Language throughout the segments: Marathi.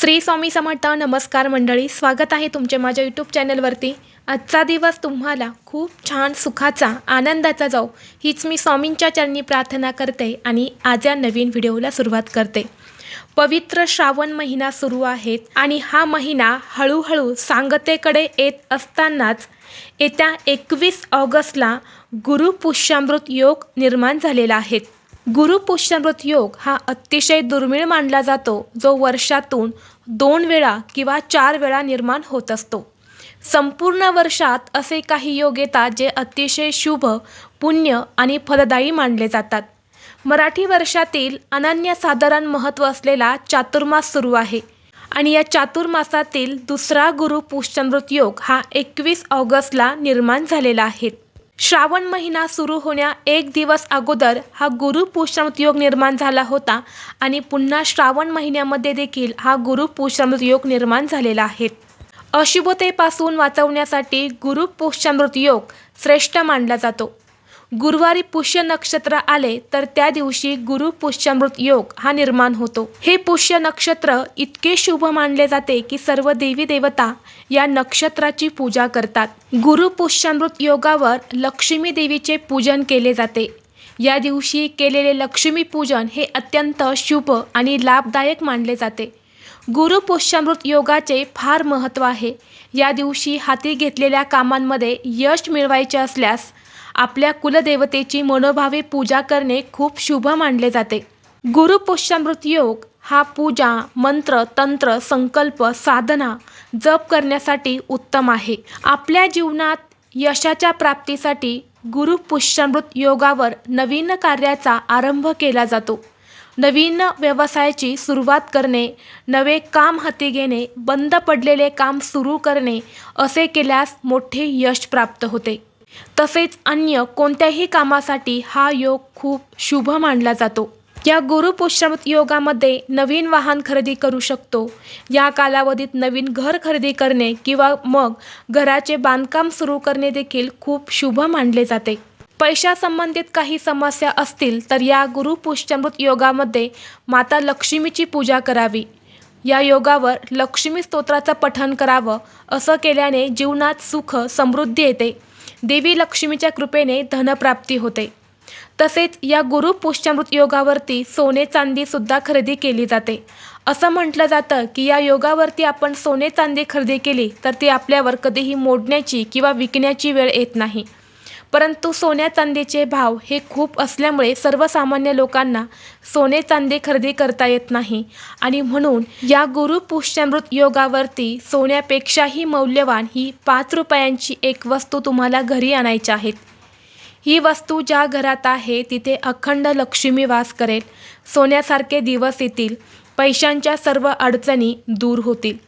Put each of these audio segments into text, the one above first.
श्री स्वामी समर्थ नमस्कार मंडळी स्वागत आहे तुमचे माझ्या यूट्यूब चॅनलवरती. आजचा दिवस तुम्हाला खूप छान सुखाचा आनंदाचा जाऊ हीच मी स्वामींच्या चरणी प्रार्थना करते आणि आज या नवीन व्हिडिओला सुरुवात करते. पवित्र श्रावण महिना सुरू आहेत आणि हा महिना हळूहळू सांगतेकडे येत असतानाच येत्या एकवीस ऑगस्टला गुरुपुष्यामृत योग निर्माण झालेला आहे. गुरुपुष्यामृत योग हा अतिशय दुर्मिळ मानला जातो जो वर्षातून दोन वेळा किंवा चार वेळा निर्माण होत असतो. संपूर्ण वर्षात असे काही योग येतात जे अतिशय शुभ पुण्य आणि फलदायी मानले जातात. मराठी वर्षातील अनन्यसाधारण महत्त्व असलेला चातुर्मास सुरू आहे आणि या चातुर्मासातील दुसरा गुरु पुष्चंद्रुत योग हा एकवीस ऑगस्टला निर्माण झालेला आहे. श्रावण महिना सुरू होण्या एक दिवस अगोदर हा गुरु पुष्यमृत योग निर्माण झाला होता आणि पुन्हा श्रावण महिन्यामध्ये देखील हा गुरु पुष्यमृत योग निर्माण झालेला आहे. अशुभतेपासून वाचवण्यासाठी गुरु पुष्यमृत योग श्रेष्ठ मानला जातो. गुरुवारी पुष्य नक्षत्र आले तर त्या दिवशी गुरु पुष्यामृत योग हा निर्माण होतो. हे पुष्य नक्षत्र इतके शुभ मानले जाते की सर्व देवी देवता या नक्षत्राची पूजा करतात. गुरु पुष्यामृत योगावर लक्ष्मी देवीचे पूजन केले जाते. या दिवशी केलेले लक्ष्मी पूजन हे अत्यंत शुभ आणि लाभदायक मानले जाते. गुरु पुष्यामृत योगाचे फार महत्त्व आहे. या दिवशी हाती घेतलेल्या कामांमध्ये यश मिळवायचे असल्यास आपल्या कुलदेवतेची मनोभावे पूजा करणे खूप शुभ मानले जाते. गुरुपुष्यामृत योग हा पूजा मंत्र तंत्र संकल्प साधना जप करण्यासाठी उत्तम आहे. आपल्या जीवनात यशाच्या प्राप्तीसाठी गुरुपुष्यामृत योगावर नवीन कार्याचा आरंभ केला जातो. नवीन व्यवसायाची सुरुवात करणे नवे काम हाती घेणे बंद पडलेले काम सुरू करणे असे केल्यास मोठे यश प्राप्त होते. तसेच अन्य कोणत्याही कामासाठी हा योग खूप शुभ मानला जातो. या गुरुपुष्यमत योगामध्ये नवीन वाहन खरेदी करू शकतो. या कालावधीत नवीन घर खरेदी करणे किंवा मग घराचे बांधकाम सुरू करणे देखील खूप शुभ मानले जाते. पैशासंबंधित काही समस्या असतील तर या गुरुपुष्यमृत योगामध्ये माता लक्ष्मीची पूजा करावी. या योगावर लक्ष्मी स्तोत्राचं पठण करावं असं केल्याने जीवनात सुख समृद्धी येते. देवी लक्ष्मीच्या कृपेने धनप्राप्ती होते. तसेच या गुरु पुष्यामृत योगावरती सोने चांदीसुद्धा खरेदी केली जाते. असं म्हटलं जातं की या योगावरती आपण सोने चांदी खरेदी केली तर ती आपल्यावर कधीही मोडण्याची किंवा विकण्याची वेळ येत नाही. परंतु सोन्या चांदीचे भाव हे खूप असल्यामुळे सर्वसामान्य लोकांना सोने चांदी खरेदी करता येत नाही. आणि म्हणून या गुरु पुष्यामृत योगावरती सोन्यापेक्षाही मौल्यवान ही पाच रुपयांची एक वस्तू तुम्हाला घरी आणायची आहेत ही वस्तू ज्या घरात आहे तिथे अखंड लक्ष्मी वास करेल. सोन्यासारखे दिवस येतील. पैशांच्या सर्व अडचणी दूर होतील.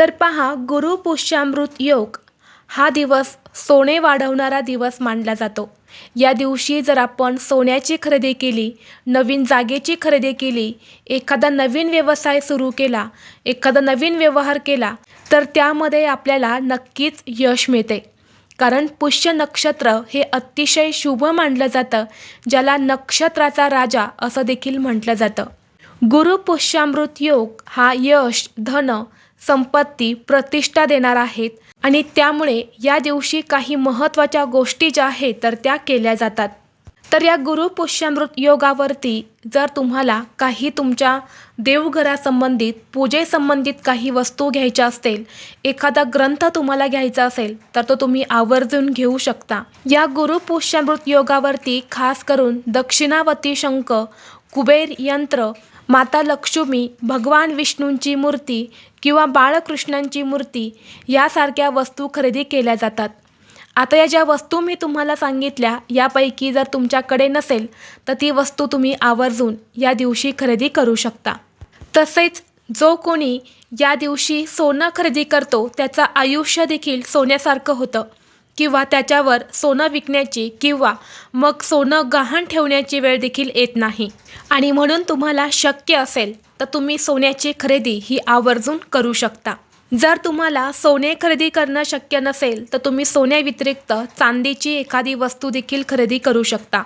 तर पहा गुरु पुष्यामृत योग हा दिवस सोने वाढवणारा दिवस मानला जातो. या दिवशी जर आपण सोन्याची खरेदी केली नवीन जागेची खरेदी केली एखादा नवीन व्यवसाय सुरू केला एखादा नवीन व्यवहार केला तर त्यामध्ये आपल्याला नक्कीच यश मिळते. कारण पुष्य नक्षत्र हे अतिशय शुभ मानलं जातं ज्याला नक्षत्राचा राजा असं देखील म्हटलं जातं. गुरु पुष्यामृत योग हा यश धन संपत्ती प्रतिष्ठा देणार आहेत. आणि त्यामुळे या दिवशी काही महत्त्वाच्या गोष्टी ज्या आहेत तर त्या केल्या जातात. तर या गुरुपुष्यामृत योगावरती जर तुम्हाला काही तुमच्या देवघरासंबंधित पूजेसंबंधित काही वस्तू घ्यायच्या असतील एखादा ग्रंथ तुम्हाला घ्यायचा असेल तर तो तुम्ही आवर्जून घेऊ शकता. या गुरुपुष्यामृत योगावरती खास करून दक्षिणावती शंख कुबेर यंत्र माता लक्ष्मी भगवान विष्णूंची मूर्ती किंवा बाळकृष्णांची मूर्ती यासारख्या वस्तू खरेदी केल्या जातात. आता या ज्या वस्तू मी तुम्हाला सांगितल्या यापैकी जर तुमच्याकडे नसेल तर ती वस्तू तुम्ही आवर्जून या दिवशी खरेदी करू शकता. तसेच जो कोणी या दिवशी सोनं खरेदी करतो त्याचं आयुष्य देखील सोन्यासारखं होतं. किंवा त्याच्यावर सोनं विकण्याची किंवा मग सोनं गहाण ठेवण्याची वेळ देखील येत नाही. आणि म्हणून तुम्हाला शक्य असेल तर तुम्ही सोन्याची खरेदी ही आवर्जून करू शकता. जर तुम्हाला सोने खरेदी करणं शक्य नसेल तर तुम्ही सोन्याव्यतिरिक्त चांदीची एखादी वस्तू देखील खरेदी करू शकता.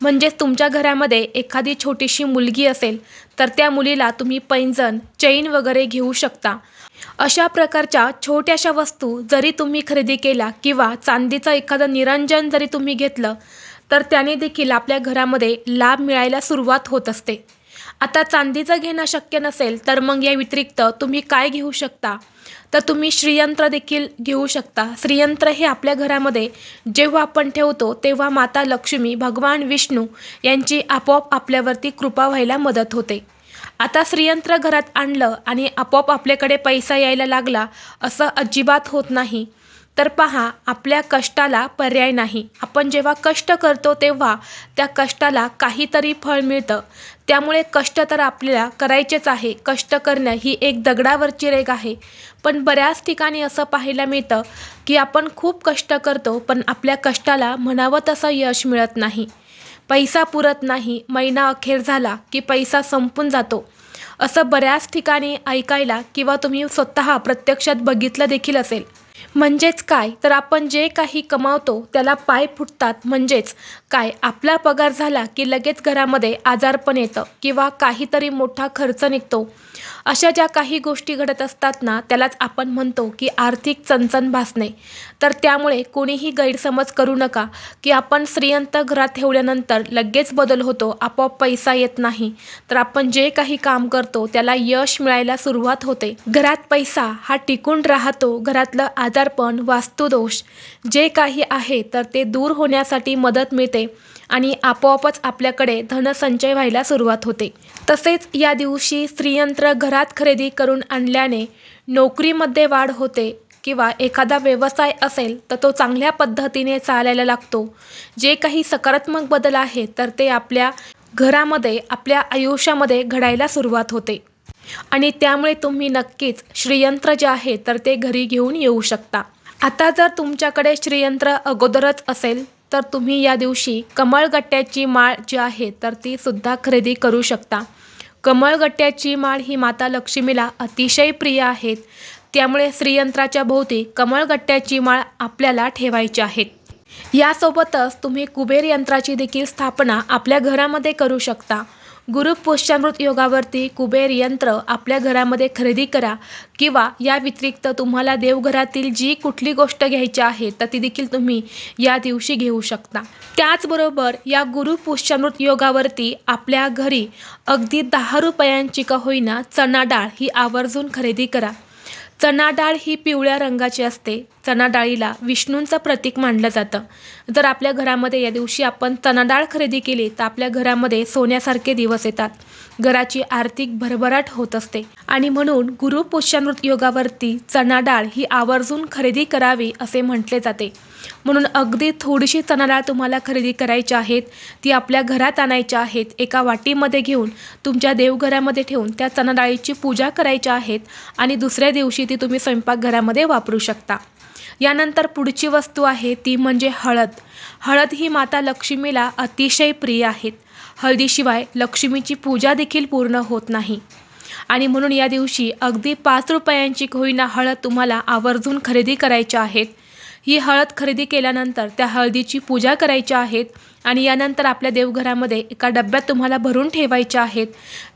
म्हणजेच तुमच्या घरामध्ये एखादी छोटीशी मुलगी असेल तर त्या मुलीला तुम्ही पैंजण चैन वगैरे घेऊ शकता. अशा प्रकारच्या छोट्याशा वस्तू जरी तुम्ही खरेदी केला किंवा चांदीचं एखादं निरंजन जरी तुम्ही घेतलं तर त्याने देखील आपल्या घरामध्ये लाभ मिळायला सुरुवात होत असते. आता चांदीचं घेणं शक्य नसेल तर मग या व्यतिरिक्त तुम्ही काय घेऊ शकता? तर तुम्ही श्रीयंत्र देखील घेऊ शकता. श्रीयंत्र हे आपल्या घरामध्ये जेव्हा आपण ठेवतो तेव्हा माता लक्ष्मी भगवान विष्णू यांची आपोआप आपल्यावरती कृपा व्हायला मदत होते. आता श्रीयंत्र घरात आणलं आणि आपोआप आपल्याकडे पैसा यायला लागला असं अजिबात होत नाही. तर पहा आपल्या कष्टाला पर्याय नाही. आपण जेव्हा कष्ट करतो तेव्हा त्या कष्टाला काहीतरी फळ मिळतं. त्यामुळे कष्ट तर आपल्याला करायचेच आहे. कष्ट करणं ही एक दगडावरची रेग आहे. पण बऱ्याच ठिकाणी असं पाहायला मिळतं की आपण खूप कष्ट करतो पण आपल्या कष्टाला म्हणावं तसं यश मिळत नाही. पैसा पुरत नाही. महिना अखेर झाला की पैसा संपून जातो. असं बऱ्याच ठिकाणी ऐकायला किंवा तुम्ही स्वतः प्रत्यक्षात बघितलं देखील असेल. म्हणजेच काय? तर आपण जे काही कमावतो त्याला पाय फुटतात. म्हणजेच काय? आपला पगार झाला की लगेच घरामध्ये आजारपण येतं किंवा काहीतरी मोठा खर्च निघतो. अशा ज्या काही गोष्टी घडत असतात ना त्यालाच आपण म्हणतो की आर्थिक चणचण भासणे. तर त्यामुळे कोणीही गैरसमज करू नका की आपण श्रीयंत घरात ठेवल्यानंतर लगेच बदल होतो आपोआप पैसा येत नाही. तर आपण जे काही काम करतो त्याला यश मिळायला सुरुवात होते. घरात पैसा हा टिकून राहतो घरातलं आजारपण वास्तुदोष जे काही आहे तर ते दूर होण्यासाठी मदत मिळते आणि आपोआपच आपल्याकडे धनसंचय व्हायला सुरुवात होते. तसेच या दिवशी स्त्रियंत्र घरात खरेदी करून आणल्याने नोकरीमध्ये वाढ होते किंवा एखादा व्यवसाय असेल तर तो चांगल्या पद्धतीने चालायला लागतो. जे काही सकारात्मक बदल आहे तर ते आपल्या घरामध्ये आपल्या आयुष्यामध्ये घडायला सुरुवात होते. आणि त्यामुळे तुम्ही नक्कीच श्रीयंत्र जे आहे तर ते घरी घेऊन येऊ शकता. आता जर तुमच्याकडे श्रीयंत्र अगोदरच असेल तर तुम्ही या दिवशी कमळगट्ट्याची माळ जी आहे तर ती सुद्धा खरेदी करू शकता. कमळगट्ट्याची माळ ही माता लक्ष्मीला अतिशय प्रिय आहेत त्यामुळे श्रीयंत्राच्या भोवती कमळगट्ट्याची माळ आपल्याला ठेवायची आहेत यासोबतच तुम्ही कुबेर यंत्राची देखील स्थापना आपल्या घरामध्ये करू शकता. गुरु पुष्यामृत योगावरती कुबेर यंत्र आपल्या घरामध्ये खरेदी करा किंवा या व्यतिरिक्त तुम्हाला देवघरातील जी कुठली गोष्ट घ्यायची आहे तर ती देखील तुम्ही या दिवशी घेऊ शकता. त्याचबरोबर या गुरु पुष्यामृत योगावरती आपल्या घरी अगदी दहा रुपयांची का होईना चणा डाळ ही आवर्जून खरेदी करा. चणा डाळ ही पिवळ्या रंगाची असते. चणा डाळीला विष्णूंचं प्रतीक मानलं जातं. जर आपल्या घरामध्ये या दिवशी आपण चणा डाळ खरेदी केली तर आपल्या घरामध्ये सोन्यासारखे दिवस येतात. घराची आर्थिक भरभराट होत असते. आणि म्हणून गुरु पुष्यामृत योगावरती चणा डाळ ही आवर्जून खरेदी करावी असे म्हटले जाते. म्हणून अगदी थोडीशी चणाडाळ तुम्हाला खरेदी करायची आहेत ती आपल्या घरात आणायच्या आहेत एका वाटीमध्ये घेऊन तुमच्या देवघरामध्ये ठेवून त्या चणाडाळीची पूजा करायच्या आहेत आणि दुसऱ्या दिवशी ती तुम्ही स्वयंपाकघरामध्ये वापरू शकता. यानंतर पुढची वस्तू आहे ती म्हणजे हळद. हळद ही माता लक्ष्मीला अतिशय प्रिय आहेत. हळदीशिवाय लक्ष्मीची पूजा देखील पूर्ण होत नाही. आणि म्हणून या दिवशी अगदी पाच रुपयांची होईना हळद तुम्हाला आवर्जून खरेदी करायच्या आहेत ही हळद खरेदी केल्यानंतर त्या हळदीची पूजा करायची आहेत आणि यानंतर आपल्या देवघरामध्ये एका डब्यात तुम्हाला भरून ठेवायच्या आहेत.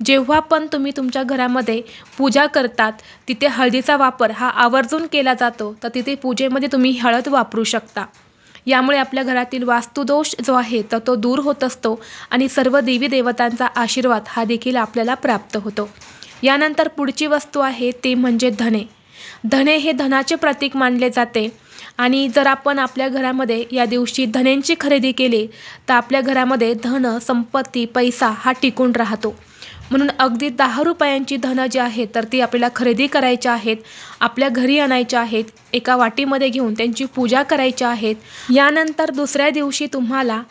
जेव्हा पण तुम्ही तुमच्या घरामध्ये पूजा करतात तिथे हळदीचा वापर हा आवर्जून केला जातो तर तिथे पूजेमध्ये तुम्ही हळद वापरू शकता. यामुळे आपल्या घरातील वास्तुदोष जो आहे तर तो दूर होत असतो आणि सर्व देवी देवतांचा आशीर्वाद हा देखील आपल्याला प्राप्त होतो. यानंतर पुढची वस्तू आहे ते म्हणजे धने. धने हे धनाचे प्रतीक मानले जाते. आणि जर आपण आपल्या घरामध्ये या दिवशी धन्यांची खरेदी केली तर आपल्या घरामध्ये धन संपत्ती पैसा हा टिकून राहतो. म्हणून अगदी दहा रुपयांची धनं जी आहेत तर ती आपल्याला खरेदी करायची आहेत आपल्या घरी आणायच्या आहेत एका वाटीमध्ये घेऊन त्यांची पूजा करायची आहेत. यानंतर दुसऱ्या दिवशी तुम्हाला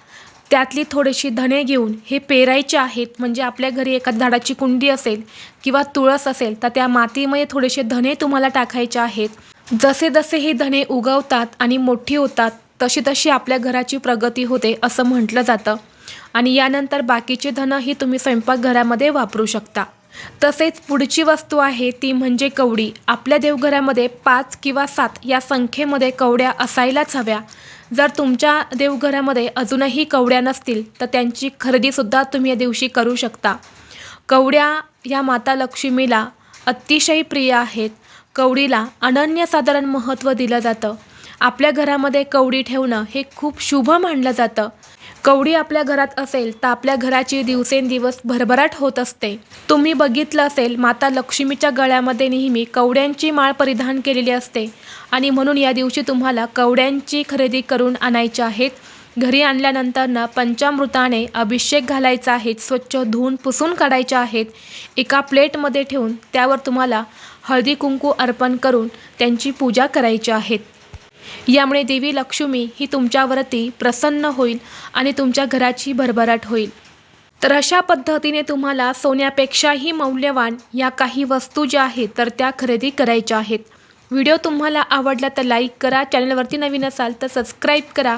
त्यातली थोडीशी धने घेऊन हे पेरायचे आहेत. म्हणजे आपल्या घरी एका झाडाची कुंडी असेल किंवा तुळस असेल तर त्या मातीमध्ये थोडेसे धने तुम्हाला टाकायचे आहेत. जसे जसे हे धणे उगवतात आणि मोठी होतात तशी तशी आपल्या घराची प्रगती होते असं म्हटलं जातं. आणि यानंतर बाकीचे धनंही तुम्ही स्वयंपाकघरामध्ये वापरू शकता. तसेच पुढची वस्तू आहे ती म्हणजे कवडी. आपल्या देवघरामध्ये पाच किंवा सात या संख्येमध्ये कवड्या असायलाच हव्या. जर तुमच्या देवघरामध्ये अजूनही कवड्या नसतील तर त्यांची खरेदीसुद्धा तुम्ही या दिवशी करू शकता. कवड्या या माता लक्ष्मीला अतिशय प्रिय आहेत. कवडीला अनन्यसाधारण महत्त्व दिलं जातं. आपल्या घरामध्ये कवडी ठेवणं हे खूप शुभ मानलं जातं. कवडी आपल्या घरात असेल तर आपल्या घराची दिवसेंदिवस भरभराट होत असते. तुम्ही बघितलं असेल माता लक्ष्मीच्या गळ्यामध्ये नेहमी कवड्यांची माळ परिधान केलेली असते. आणि म्हणून या दिवशी तुम्हाला कवड्यांची खरेदी करून आणायची आहेत. घरी आणल्यानंतर ना पंचामृताने अभिषेक घालायचा आहे स्वच्छ धुवून पुसून काढायचे आहेत. एका प्लेटमध्ये ठेवून त्यावर तुम्हाला हळदी कुंकू अर्पण करून त्यांची पूजा करायची आहेत. यामुळे देवी लक्ष्मी ही तुमच्यावरती प्रसन्न होईल आणि तुमच्या घराची भरभराट होईल. तर अशा पद्धतीने तुम्हाला सोन्यापेक्षाही मौल्यवान या काही वस्तू ज्या आहेत तर त्या खरेदी करायच्या आहेत. व्हिडिओ तुम्हाला आवडला तर लाईक करा चॅनलवरती नवीन असाल तर सबस्क्राईब करा